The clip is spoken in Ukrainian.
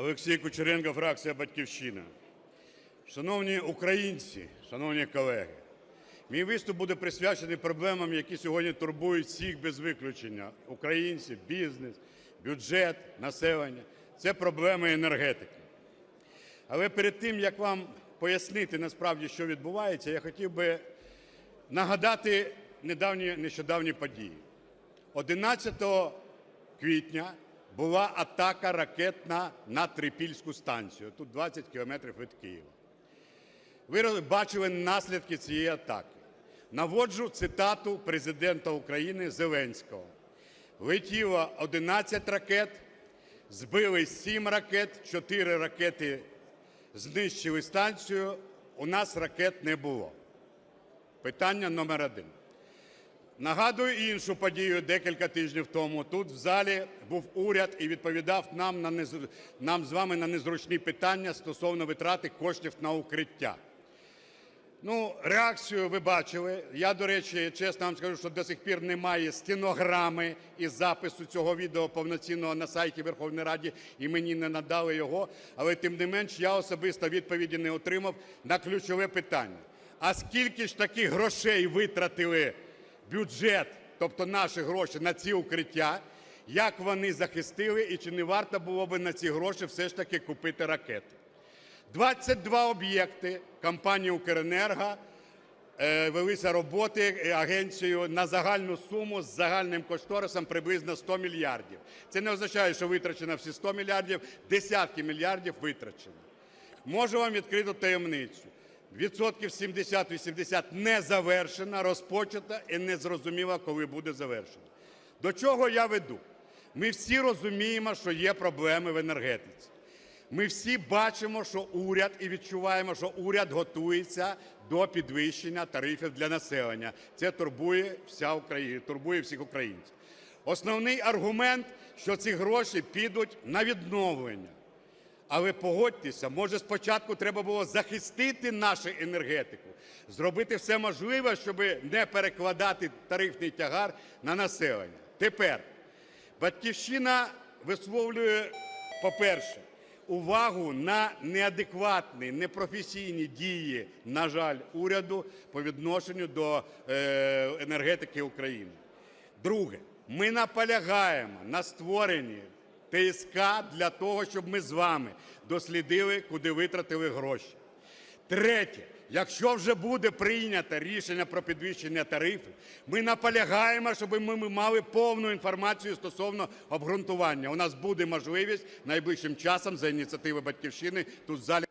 Олексій Кучеренко, фракція Батьківщина. Шановні українці, шановні колеги, мій виступ буде присвячений проблемам, які сьогодні турбують всіх без виключення українців, бізнес, бюджет, населення. Це проблеми енергетики. Але перед тим, як вам пояснити насправді, що відбувається, я хотів би нагадати недавні, нещодавні події. 11 квітня була атака ракетна на Трипільську станцію, тут 20 кілометрів від Києва. Ви бачили наслідки цієї атаки. Наводжу цитату президента України Зеленського. Летіло 11 ракет, збили 7 ракет, 4 ракети знищили станцію, у нас ракет не було. Питання номер один. Нагадую іншу подію декілька тижнів тому. Тут в залі був уряд і відповідав нам, на нез... нам з вами на незручні питання стосовно витрати коштів на укриття. Ну, реакцію ви бачили. Я, до речі, чесно вам скажу, що до сих пір немає стенограми із запису цього відео повноцінного на сайті Верховної Ради, і мені не надали його. Але тим не менш, я особисто відповіді не отримав на ключове питання. А скільки ж таких грошей витратили бюджет, тобто наші гроші, на ці укриття? Як вони захистили, і чи не варто було би на ці гроші все ж таки купити ракети? 22 об'єкти компанії «Укренерго» е, велися роботи агенцією на загальну суму з загальним кошторисом приблизно 100 мільярдів. Це не означає, що витрачено всі 100 мільярдів, десятки мільярдів витрачено. Можу вам відкрити таємницю. Відсотків 70-80 не завершено, розпочато і не зрозуміло, коли буде завершено. До чого я веду? Ми всі розуміємо, що є проблеми в енергетиці. Ми всі бачимо, що уряд і відчуваємо, що уряд готується до підвищення тарифів для населення. Це турбує вся Україна, турбує всіх українців. Основний аргумент, що ці гроші підуть на відновлення. Але погодьтеся, може спочатку треба було захистити нашу енергетику, зробити все можливе, щоб не перекладати тарифний тягар на населення. Тепер Батьківщина висловлює, по-перше, увагу на неадекватні, непрофесійні дії, на жаль, уряду по відношенню до е, енергетики України. Друге, ми наполягаємо на створенні ТСК для того, щоб ми з вами дослідили, куди витратили гроші. Третє, якщо вже буде прийнято рішення про підвищення тарифів, ми наполягаємо, щоб ми мали повну інформацію стосовно обґрунтування. У нас буде можливість найближчим часом за ініціативи Батьківщини тут в залі